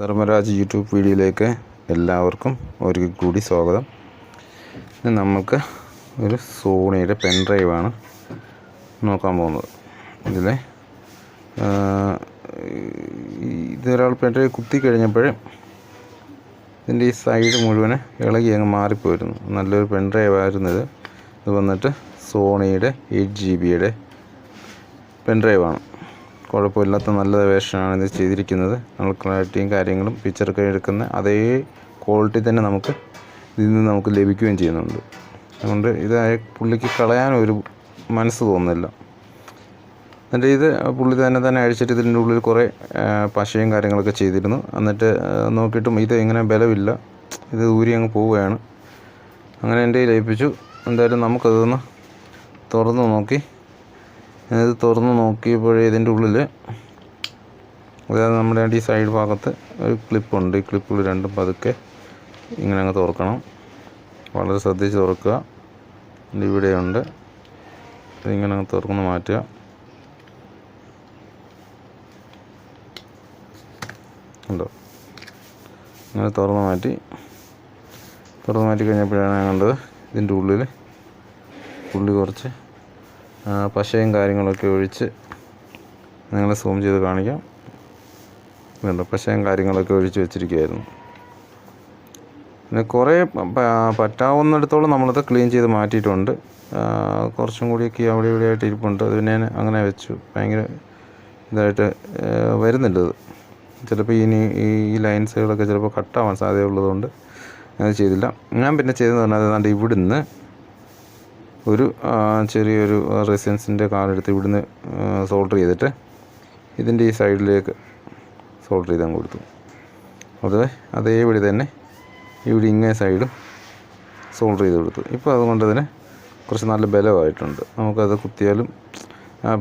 Dharmaraj YouTube വീഡിയോയിലേക്ക് എല്ലാവർക്കും ഒരിക്കൽ കൂടി സ്വാഗതം. ഇനി നമുക്ക് ഒരു സോണിയുടെ പെൻ ഡ്രൈവാണ് നോക്കാൻ പോകുന്നത്. ഇതിൽ ഇതൊരാൾ പെൻ ഡ്രൈവ് കുത്തി കഴിഞ്ഞപ്പോൾ ഇതിന്റെ ഈ സൈഡ് മുഴുവൻ ഇളകി അങ്ങ് മാറിപ്പോയിരുന്നു. നല്ലൊരു പെൻ ഡ്രൈവ് ആയിരുന്നു ഇത്. ഇത് വന്നിട്ട് സോണിയുടെ എയ്റ്റ് ജി ബിയുടെ പെൻ ഡ്രൈവാണ് കുഴപ്പമില്ലാത്ത നല്ല വേഷനാണ് ഇത് ചെയ്തിരിക്കുന്നത്. നമ്മൾ ക്ലാരിറ്റിയും കാര്യങ്ങളും പിക്ചറൊക്കെ എടുക്കുന്ന അതേ ക്വാളിറ്റി തന്നെ നമുക്ക് ഇതിൽ നിന്ന് നമുക്ക് ലഭിക്കുകയും ചെയ്യുന്നുണ്ട്. അതുകൊണ്ട് ഇത് പുള്ളിക്ക് കളയാൻ ഒരു മനസ്സ് തോന്നുന്നില്ല. എന്നിട്ട് ഇത് പുള്ളി തന്നെ തന്നെ അഴിച്ചിട്ട് ഇതിന്റെ ഉള്ളിൽ കുറേ പശയും കാര്യങ്ങളൊക്കെ ചെയ്തിരുന്നു. എന്നിട്ട് നോക്കിയിട്ടും ഇത് ഇങ്ങനെ ബലമില്ല. ഇത് ഊരി അങ്ങ് പോവുകയാണ്. അങ്ങനെ എന്റെ ലയിപ്പിച്ചു. എന്തായാലും നമുക്കതൊന്ന് തുറന്ന് നോക്കി. ഇത് തുറന്ന് നോക്കിയപ്പോഴേ ഇതിന്റെ ഉള്ളിൽ അതായത് നമ്മുടെ ഈ സൈഡ് ഭാഗത്ത് ഒരു ക്ലിപ്പുണ്ട് ഈ ക്ലിപ്പുകൾ രണ്ടും പതുക്കെ ഇങ്ങനെ അങ്ങ് തുറക്കണം. വളരെ ശ്രദ്ധിച്ച് തുറക്കുക. ഇവിടെയുണ്ട്. ഇതിങ്ങനെ അങ്ങ് തുറന്ന് മാറ്റുക. ഉണ്ടോ? ഇങ്ങനെ തുറന്ന് മാറ്റി. തുറന്ന് മാറ്റി കഴിഞ്ഞപ്പോഴാണ് ഞാൻ കണ്ടത് ഇതിന്റെ ഉള്ളിൽ ഉള്ളി കുറച്ച് പശയും കാര്യങ്ങളൊക്കെ ഒഴിച്ച് നിങ്ങളെ സൂം ചെയ്ത് കാണിക്കാം. വേണ്ട പശയും കാര്യങ്ങളൊക്കെ ഒഴിച്ച് വെച്ചിരിക്കുകയായിരുന്നു. പിന്നെ കുറേ പറ്റാവുന്നിടത്തോളം നമ്മളത് ക്ലീൻ ചെയ്ത് മാറ്റിയിട്ടുണ്ട്. കുറച്ചും കൂടിയൊക്കെ അവിടെ ഇവിടെ ആയിട്ട് ഇരിപ്പുണ്ട്. അത് പിന്നെ അങ്ങനെ വെച്ചു. ഭയങ്കര ഇതായിട്ട് വരുന്നില്ല ഇത് ചിലപ്പോൾ ഇനി ഈ ലൈൻസുകളൊക്കെ ചിലപ്പോൾ കട്ടാവാൻ സാധ്യതയുള്ളതുകൊണ്ട് അത് ചെയ്തില്ല. ഞാൻ പിന്നെ ചെയ്തതെന്ന് പറഞ്ഞാൽ ഏതാണ്ട് ഇവിടുന്ന് ഒരു ചെറിയൊരു റെസിഡൻസിന്റെ കാലെടുത്ത് ഇവിടുന്ന് സോൾഡർ ചെയ്തിട്ട് ഇതിന്റെ ഈ സൈഡിലേക്ക് സോൾഡർ ചെയ്ത് അങ്ങ് കൊടുത്തു. അത് അതേപടി തന്നെ ഇവിടെ ഇങ്ങേ സൈഡും സോൾഡർ ചെയ്ത് കൊടുത്തു. ഇപ്പോൾ അതുകൊണ്ട് തന്നെ കുറച്ച് നല്ല ബലമായിട്ടുണ്ട്. നമുക്കത് കുത്തിയാലും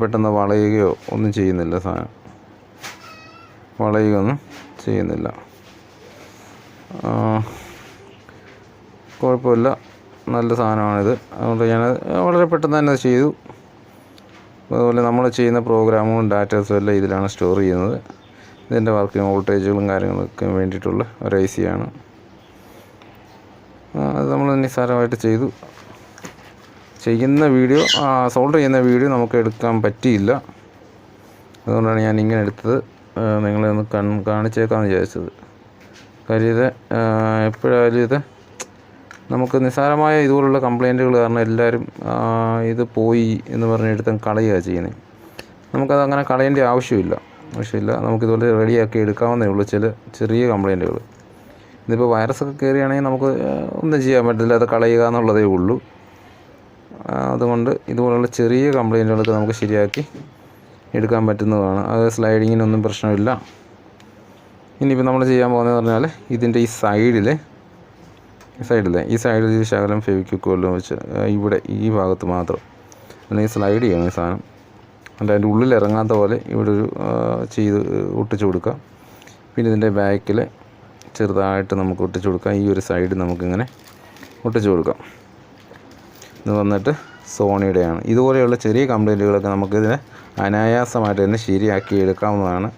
പെട്ടെന്ന് വളയുകയോ ഒന്നും ചെയ്യുന്നില്ല സാധനം. വളയുകയൊന്നും ചെയ്യുന്നില്ല. കുഴപ്പമില്ല. നല്ല സാധനമാണിത്. അതുകൊണ്ട് ഞാൻ വളരെ പെട്ടെന്ന് തന്നെ ചെയ്തു. അതുപോലെ നമ്മൾ ചെയ്യുന്ന പ്രോഗ്രാമും ഡാറ്റാസും എല്ലാം ഇതിലാണ് സ്റ്റോർ ചെയ്യുന്നത്. ഇതിന്റെ വർക്കിംഗ് വോൾട്ടേജുകളും കാര്യങ്ങളൊക്കെ വേണ്ടിയിട്ടുള്ള ഒരു ഐ സി ആണ്. അത് നമ്മൾ നിസ്സാരമായിട്ട് ചെയ്തു. ചെയ്യുന്ന വീഡിയോ സോൾവ് ചെയ്യുന്ന വീഡിയോ നമുക്ക് എടുക്കാൻ പറ്റിയില്ല. അതുകൊണ്ടാണ് ഞാൻ ഇങ്ങനെ എടുത്തത്. നിങ്ങളെ ഒന്ന് കൺ കാണിച്ചേക്കാമെന്ന് വിചാരിച്ചത്. കാര്യം ഇത് എപ്പോഴായാലും ഇത് നമുക്ക് നിസ്സാരമായ ഇതുപോലുള്ള കംപ്ലൈന്റുകൾ കാരണം എല്ലാവരും ഇത് പോയി എന്ന് പറഞ്ഞ് എടുത്ത് കളയുക ചെയ്യുന്നത് നമുക്കത് അങ്ങനെ കളയേണ്ട ആവശ്യമില്ല. ആവശ്യമില്ല. നമുക്കിതുപോലെ റെഡിയാക്കി എടുക്കാവുന്നേ ഉള്ളൂ ചില ചെറിയ കംപ്ലൈന്റുകൾ ഇതിപ്പോൾ വൈറസൊക്കെ കയറിയാണെങ്കിൽ നമുക്ക് ഒന്നും ചെയ്യാൻ പറ്റില്ല അത് കളയുക എന്നുള്ളതേ ഉള്ളൂ. അതുകൊണ്ട് ഇതുപോലുള്ള ചെറിയ കംപ്ലൈന്റുകളൊക്കെ നമുക്ക് ശരിയാക്കി എടുക്കാൻ പറ്റുന്നതാണ്. അത് സ്ലൈഡിങ്ങിനൊന്നും പ്രശ്നമില്ല. ഇനിയിപ്പോൾ നമ്മൾ ചെയ്യാൻ പോകുന്നതെന്ന് പറഞ്ഞാൽ ഇതിന്റെ ഈ സൈഡിൽ ഈ സൈഡിലെ ഈ സൈഡിൽ ഈ ശകലം ഫെവിക്വിക്ക് വെച്ച് ഇവിടെ ഈ ഭാഗത്ത് മാത്രം. അല്ലെങ്കിൽ സ്ലൈഡ് ചെയ്യണം ഈ സാധനം. അല്ല അതിന്റെ ഉള്ളിൽ ഇറങ്ങാത്ത പോലെ ഇവിടെ ഒരു ചെയ്ത് ഒട്ടിച്ചു കൊടുക്കുക പിന്നെ ഇതിന്റെ ബാക്കിൽ ചെറുതായിട്ട് നമുക്ക് ഒട്ടിച്ചു കൊടുക്കാം. ഈ ഒരു സൈഡ് നമുക്കിങ്ങനെ ഒട്ടിച്ചു കൊടുക്കാം. ഇത് വന്നിട്ട് സോണിയുടെയാണ്. ഇതുപോലെയുള്ള ചെറിയ കംപ്ലൈന്റുകളൊക്കെ നമുക്കിതിനെ അനായാസമായിട്ട് തന്നെ ശരിയാക്കി എടുക്കാവുന്നതാണ്.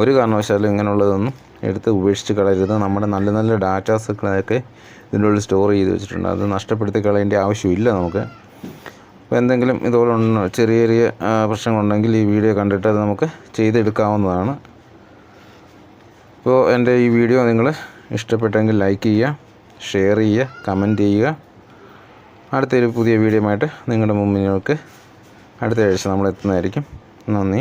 ഒരു കാരണവശാലും ഇങ്ങനെയുള്ളതൊന്നും എടുത്ത് ഉപേക്ഷിച്ച് കളയരുത്. നമ്മുടെ നല്ല നല്ല ഡാറ്റാസുകളൊക്കെ ഇതിന്റെ ഉള്ളിൽ സ്റ്റോർ ചെയ്ത് വെച്ചിട്ടുണ്ട്. അത് നഷ്ടപ്പെടുത്തി കളയേണ്ട ആവശ്യമില്ല നമുക്ക്. അപ്പോൾ എന്തെങ്കിലും ഇതുപോലെ ചെറിയ ചെറിയ പ്രശ്നങ്ങളുണ്ടെങ്കിൽ ഈ വീഡിയോ കണ്ടിട്ട് അത് നമുക്ക് ചെയ്തെടുക്കാവുന്നതാണ്. അപ്പോൾ എന്റെ ഈ വീഡിയോ നിങ്ങൾ ഇഷ്ടപ്പെട്ടെങ്കിൽ ലൈക്ക് ചെയ്യുക ഷെയർ ചെയ്യുക കമന്റ് ചെയ്യുക. അടുത്തൊരു പുതിയ വീഡിയോ ആയിട്ട് നിങ്ങളുടെ മുമ്പിലേക്ക് അടുത്ത ആഴ്ച നമ്മൾ എത്തുന്നതായിരിക്കും. നന്ദി.